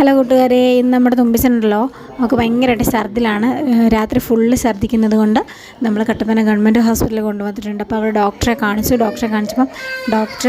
Hello കൂട്ടുകാരെ ഇന്ന് നമ്മുടെ തുമ്പിച്ചനുണ്ടല്ലോ നമുക്ക് ഭയങ്കരമായിട്ട് ഛർദിലാണ്. രാത്രി ഫുള്ള് ഛർദ്ദിക്കുന്നത് കൊണ്ട് നമ്മൾ കട്ടപ്പന ഗവൺമെന്റ് ഹോസ്പിറ്റലിൽ കൊണ്ടുവന്നിട്ടുണ്ട്. അപ്പോൾ അവിടെ ഡോക്ടറെ കാണിച്ചു. ഡോക്ടറെ കാണിച്ചപ്പം ഡോക്ടർ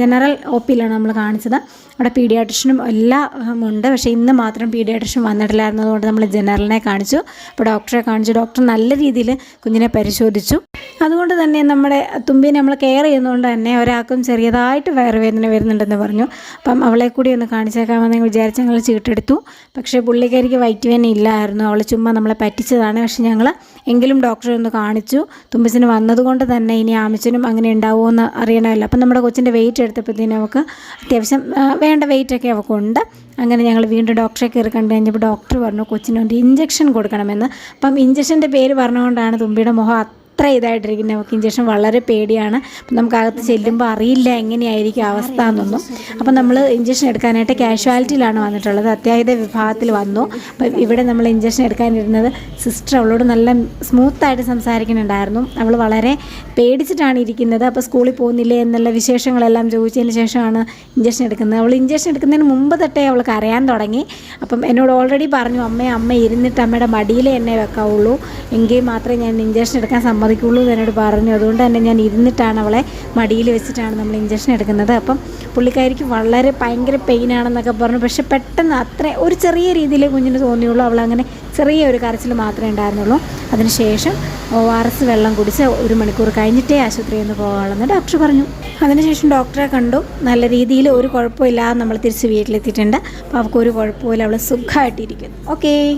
ജനറൽ ഒ പിയിലാണ് നമ്മൾ കാണിച്ചത്. അവിടെ പീഡിയാട്രിഷനും എല്ലാം ഉണ്ട്. പക്ഷേ ഇന്ന് മാത്രം പീഡിയാട്രിഷൻ വന്നിട്ടില്ലായിരുന്നതുകൊണ്ട് നമ്മൾ ജനറലിനെ കാണിച്ചു. അപ്പോൾ ഡോക്ടറെ കാണിച്ചു. ഡോക്ടർ നല്ല രീതിയിൽ കുഞ്ഞിനെ പരിശോധിച്ചു. അതുകൊണ്ട് തന്നെ നമ്മുടെ തുമ്പിനെ നമ്മൾ കെയർ ചെയ്യുന്നതുകൊണ്ട് തന്നെ ഒരാൾക്കും ചെറിയതായിട്ട് വയറുവേദന വരുന്നുണ്ടെന്ന് പറഞ്ഞു. അപ്പം അവളെ കൂടി ഒന്ന് കാണിച്ചേക്കാമെന്ന് വിചാരിച്ച് ഞങ്ങൾ ചീട്ടെടുത്തു. പക്ഷേ പുള്ളിക്കാരിക്ക് വയറ്റുവേദന ഇല്ലായിരുന്നു. അവൾ ചുമ്മാ നമ്മളെ പറ്റിച്ചതാണ്. പക്ഷേ ഞങ്ങൾ എങ്കിലും ഡോക്ടറെ ഒന്ന് കാണിച്ചു. തുമ്പസിന് വന്നതുകൊണ്ട് തന്നെ ഇനി ആമിച്ചനും അങ്ങനെ ഉണ്ടാവുമോ എന്ന് അറിയണമല്ലോ. അപ്പം നമ്മുടെ കൊച്ചിന്റെ വെയിറ്റ് എടുത്തപ്പോഴത്തേനും അവൾക്ക് അത്യാവശ്യം വേണ്ട വെയിറ്റൊക്കെ അവൾക്കുണ്ട് അങ്ങനെ ഞങ്ങൾ വീണ്ടും ഡോക്ടറെ കയറി കണ്ടു കഴിഞ്ഞപ്പോൾ ഡോക്ടർ പറഞ്ഞു കൊച്ചിനൊരു ഇഞ്ചക്ഷൻ കൊടുക്കണമെന്ന്. അപ്പം ഇഞ്ചക്ഷന്റെ പേര് പറഞ്ഞുകൊണ്ടാണ് തുമ്പിയുടെ മുഖം അത്ര ഇതായിട്ടിരിക്കുന്നത് നമുക്ക് ഇഞ്ചക്ഷൻ വളരെ പേടിയാണ്. അപ്പം നമുക്ക് അകത്ത് ചെല്ലുമ്പോൾ അറിയില്ല എങ്ങനെയായിരിക്കും അവസ്ഥ എന്നൊന്നും. അപ്പം നമ്മൾ ഇഞ്ചക്ഷൻ എടുക്കാനായിട്ട് കാഷ്വാലിറ്റിയിലാണ് വന്നിട്ടുള്ളത്. അത്യാഹിത വിഭാഗത്തിൽ വന്നു. അപ്പം ഇവിടെ നമ്മൾ ഇഞ്ചക്ഷൻ എടുക്കാനിരുന്നത് സിസ്റ്റർ അവളോട് നല്ല സ്മൂത്തായിട്ട് സംസാരിക്കുന്നുണ്ടായിരുന്നു. അവൾ വളരെ പേടിച്ചിട്ടാണ് ഇരിക്കുന്നത്. അപ്പോൾ സ്കൂളിൽ പോകുന്നില്ലേ എന്നുള്ള വിശേഷങ്ങളെല്ലാം ചോദിച്ചതിന് ശേഷമാണ് ഇഞ്ചക്ഷൻ എടുക്കുന്നത്. അവൾ ഇഞ്ചക്ഷൻ എടുക്കുന്നതിന് മുമ്പ് തൊട്ടേ അവൾക്ക് അറിയാൻ തുടങ്ങി. അപ്പം എന്നോട് ഓൾറെഡി പറഞ്ഞു അമ്മ അമ്മ ഇരുന്നിട്ട് അമ്മയുടെ മടിയിലേ എന്നെ വെക്കാവുള്ളൂ. എങ്കിൽ മാത്രമേ ഞാൻ ഇഞ്ചക്ഷൻ എടുക്കാൻ സമ്മതിക്കുള്ളൂ എന്ന് എന്നോട് പറഞ്ഞു. അതുകൊണ്ട് തന്നെ ഞാൻ ഇരുന്നിട്ടാണ് അവളെ മടിയിൽ വെച്ചിട്ടാണ് നമ്മൾ ഇഞ്ചക്ഷൻ എടുക്കുന്നത്. അപ്പം പുള്ളിക്കാരിക്ക് വളരെ ഭയങ്കര പെയിനാണെന്നൊക്കെ പറഞ്ഞു. പക്ഷെ പെട്ടെന്ന് അത്ര ഒരു ചെറിയ രീതിയിൽ കുഞ്ഞിന് തോന്നിയുള്ളൂ. അവൾ അങ്ങനെ ചെറിയ ഒരു കരച്ചിൽ മാത്രമേ ഉണ്ടായിരുന്നുള്ളൂ. അതിനുശേഷം ഒ ആർ എസ് വെള്ളം കുടിച്ച് ഒരു മണിക്കൂർ കഴിഞ്ഞിട്ടേ ആശുപത്രിയിൽ നിന്ന് പോകാമെന്ന് ഡോക്ടർ പറഞ്ഞു. അതിനുശേഷം ഡോക്ടറെ കണ്ടു. നല്ല രീതിയിൽ ഒരു കുഴപ്പമില്ലാതെ നമ്മൾ തിരിച്ച് വീട്ടിലെത്തിയിട്ടുണ്ട്. അപ്പോൾ അവൾക്ക് ഒരു കുഴപ്പമില്ല അവൾ സുഖമായിട്ടിരിക്കുന്നു. ഓക്കേ